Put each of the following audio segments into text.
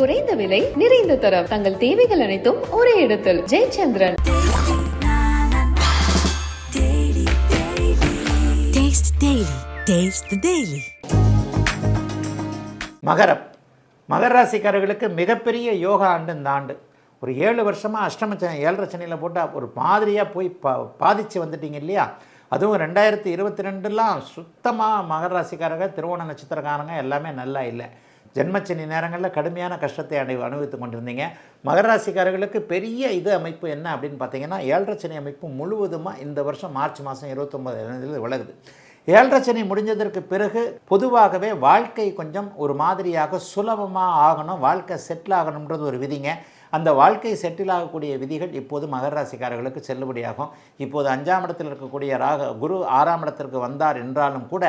குறைந்த விலை நிறைந்த தரம். தங்கள் தேவைகள் அனைத்தும் ஒரே இடத்தில். Jayachandran. Taste Daily. Taste the Daily. மகரம். மகர ராசிக்காரர்களுக்கு மிகப்பெரிய யோகா ஆண்டு இந்த ஆண்டு. ஒரு ஏழு வருஷமாக அஷ்டம சனி ஏழரை சனியில் போட்டால் ஒரு மாதிரியாக போய் பா பாதித்து வந்துட்டீங்க இல்லையா? அதுவும் ரெண்டாயிரத்தி இருபத்தி ரெண்டுலாம் சுத்தமாக மகர ராசிக்காரங்க திருவோண நட்சத்திரக்காரங்க எல்லாமே நல்லா இல்லை. ஜென்மச்சனி நேரங்களில் கடுமையான கஷ்டத்தை அனு அனுபவித்து கொண்டிருந்தீங்க. மகராசிக்காரர்களுக்கு பெரிய இது அமைப்பு என்ன அப்படின்னு பார்த்தீங்கன்னா ஏழரை சனி அமைப்பு முழுவதுமாக இந்த வருஷம் மார்ச் மாதம் இருபத்தொம்பது விலகுது. ஏழரை சனி முடிஞ்சதற்கு பிறகு பொதுவாகவே வாழ்க்கை கொஞ்சம் ஒரு மாதிரியாக சுலபமாக ஆகணும் வாழ்க்கை செட்டில் ஆகணுன்றது ஒரு விதிங்க. அந்த வாழ்க்கை செட்டில் ஆகக்கூடிய விதிகள் இப்போது மகர ராசிக்காரர்களுக்கு செல்லுபடியாகும். இப்போது அஞ்சாம் இடத்தில் இருக்கக்கூடிய ராக குரு ஆறாம் இடத்திற்கு வந்தார் என்றாலும் கூட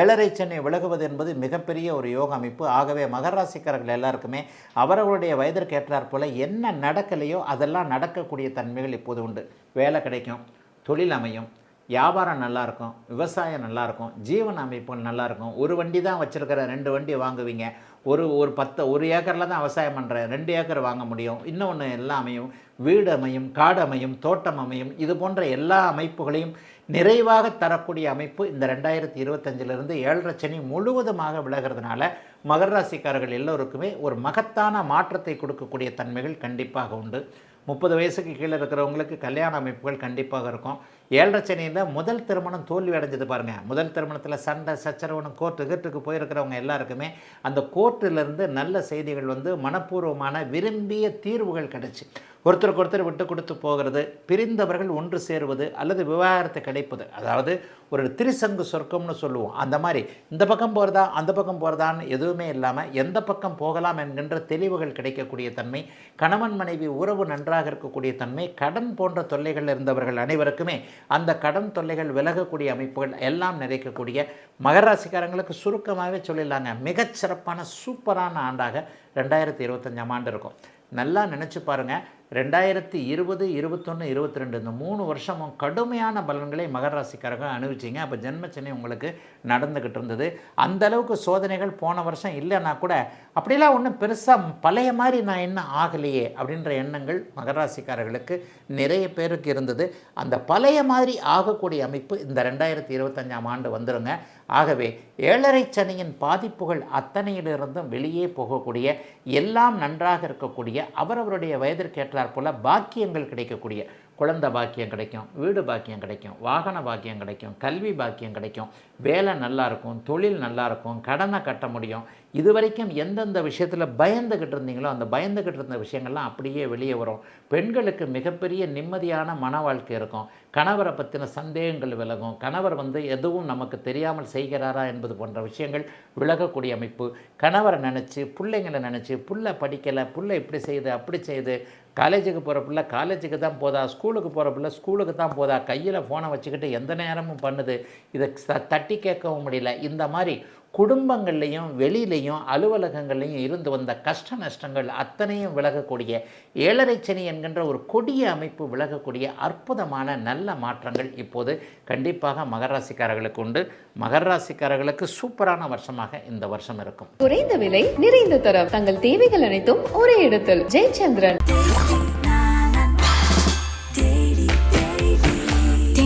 ஏழரை சென்னை விலகுவது என்பது மிகப்பெரிய ஒரு யோக அமைப்பு. ஆகவே மகர ராசிக்காரர்கள் எல்லாருக்குமே அவர்களுடைய வயதிற்கு ஏற்றாற் போல என்ன நடக்கலையோ அதெல்லாம் நடக்கக்கூடிய தன்மைகள் இப்போது உண்டு. வேலை கிடைக்கும் தொழில் அமையும் வியாபாரம் நல்லாயிருக்கும் விவசாயம் நல்லாயிருக்கும் ஜீவன அமைப்பு நல்லாயிருக்கும். ஒரு வண்டி தான் வச்சுருக்கிற ரெண்டு வண்டி வாங்குவீங்க. ஒரு ஒரு பத்து ஒரு ஏக்கரில் தான் விவசாயம் பண்ணுறேன் ரெண்டு ஏக்கர் வாங்க முடியும். இன்னொன்று எல்லாம் அமையும். வீடு அமையும் காடு அமையும் தோட்டம் அமையும். இது போன்ற எல்லா அமைப்புகளையும் நிறைவாக தரக்கூடிய அமைப்பு இந்த ரெண்டாயிரத்தி இருபத்தஞ்சிலிருந்து ஏழரை சனி முழுவதுமாக விலகிறதுனால மகர ராசிக்காரர்கள் எல்லோருக்குமே ஒரு மகத்தான மாற்றத்தை கொடுக்கக்கூடிய தன்மைகள் கண்டிப்பாக உண்டு. முப்பது வயசுக்கு கீழே இருக்கிறவங்களுக்கு கல்யாண அமைப்புகள் கண்டிப்பாக இருக்கும். ஏழரை சனியில் முதல் திருமணம் தோல்வி அடைஞ்சது பாருங்கள் முதல் திருமணத்தில் சண்டை சச்சரவணம் கோர்ட்டு கீர்ட்டுக்கு போயிருக்கிறவங்க எல்லாருக்குமே அந்த கோர்ட்டிலிருந்து நல்ல செய்திகள் வந்து மனப்பூர்வமான விரும்பிய தீர்வுகள் கிடைச்சி. ஒருத்தருக்கு ஒருத்தர் விட்டு கொடுத்து போகிறது பிரிந்தவர்கள் ஒன்று சேருவது அல்லது விவாகரத்து கிடைப்பது. அதாவது ஒரு திரிசங்கு சொர்க்கம்னு சொல்லுவோம். அந்த மாதிரி இந்த பக்கம் போகிறதா அந்த பக்கம் போகிறதான்னு எதுவுமே இல்லாமல் எந்த பக்கம் போகலாம் என்கின்ற தெளிவுகள் கிடைக்கக்கூடிய தன்மை கணவன் மனைவி உறவு நன்றாக இருக்கக்கூடிய தன்மை கடன் போன்ற தொல்லைகள் இருந்தவர்கள் அனைவருக்குமே அந்த கடன் தொல்லைகள் விலகக்கூடிய அமைப்புகள் எல்லாம் நிறைக்கக்கூடிய மகராசிக்காரங்களுக்கு சுருக்கமாகவே சொல்லிடலாங்க. மிகச்சிறப்பான சூப்பரான ஆண்டாக ரெண்டாயிரத்தி இருபத்தஞ்சாம் ஆண்டு இருக்கும் நல்லா நினச்சி பாருங்கள் ரெண்டாயிரத்தி இருபது இருபத்தொன்று இருபத்தி ரெண்டு இந்த மூணு வருஷமும் கடுமையான பலன்களை மகர ராசிக்காரங்க அனுபவிச்சிங்க. அப்போ ஜென்மச்சனி உங்களுக்கு நடந்துக்கிட்டு இருந்தது. அந்த அளவுக்கு சோதனைகள் போன வருஷம் இல்லைன்னா கூட அப்படிலாம் ஒன்றும் பெருசாக பழைய மாதிரி நான் என்ன ஆகலையே அப்படின்ற எண்ணங்கள் மகர ராசிக்காரர்களுக்கு நிறைய பேருக்கு இருந்தது. அந்த பழைய மாதிரி ஆகக்கூடிய அமைப்பு இந்த ரெண்டாயிரத்தி இருபத்தஞ்சாம் ஆண்டு வந்துருங்க. ஆகவே ஏழரை சனியின் பாதிப்புகள் அத்தனையிலிருந்தும் வெளியே போகக்கூடிய எல்லாம் நன்றாக இருக்கக்கூடிய அவரவருடைய வயதிற்கேற்றார் போல பாக்கியங்கள் கிடைக்கக்கூடிய குழந்தை பாக்கியம் கிடைக்கும் வீடு பாக்கியம் கிடைக்கும் வாகன பாக்கியம் கிடைக்கும் கல்வி பாக்கியம் கிடைக்கும் வேலை நல்லாயிருக்கும் தொழில் நல்லாயிருக்கும் கடனை கட்ட முடியும். இது வரைக்கும் எந்தெந்த விஷயத்தில் பயந்துக்கிட்டு இருந்தீங்களோ அந்த பயந்துக்கிட்டு இருந்த விஷயங்கள்லாம் அப்படியே வெளியே வரும். பெண்களுக்கு மிகப்பெரிய நிம்மதியான மன வாழ்க்கை இருக்கும். கணவரை பற்றின சந்தேகங்கள் விலகும். கணவர் வந்து எதுவும் நமக்கு தெரியாமல் செய்கிறாரா என்பது போன்ற விஷயங்கள் விலகக்கூடிய அமைப்பு. கணவரை நினச்சி பிள்ளைங்களை நினச்சி புள்ள படிக்கலை புள்ள இப்படி செய்யுது அப்படி செய்யுது காலேஜுக்கு போகிற பிள்ளை காலேஜுக்கு தான் போதா ஸ்கூலுக்கு போகிற பிள்ளை ஸ்கூலுக்கு தான் போதா கையில் ஃபோனை வச்சுக்கிட்டு எந்த நேரமும் பண்ணுது? இதை ச- தட்டி கேட்கவும் முடியல. இந்த மாதிரி குடும்பங்கள்லேயும் வெளியிலையும் அலுவலகங்கள்லையும் இருந்து வந்த கஷ்ட நஷ்டங்கள் அத்தனையும் விலகக்கூடிய ஏழரை சனி என்கின்ற ஒரு கொடிய அமைப்பு விலகக்கூடிய அற்புதமான நல்ல மாற்றங்கள் இப்போது கண்டிப்பாக மகராசிக்காரர்களுக்கு உண்டு. மகராசிக்காரர்களுக்கு சூப்பரான வருஷமாக இந்த வருஷம் இருக்கும். குறைந்த விலை நிறைந்த தரம். தங்கள் தேவைகள் அனைத்தும் ஒரே இடத்தில். ஜெயச்சந்திரன்.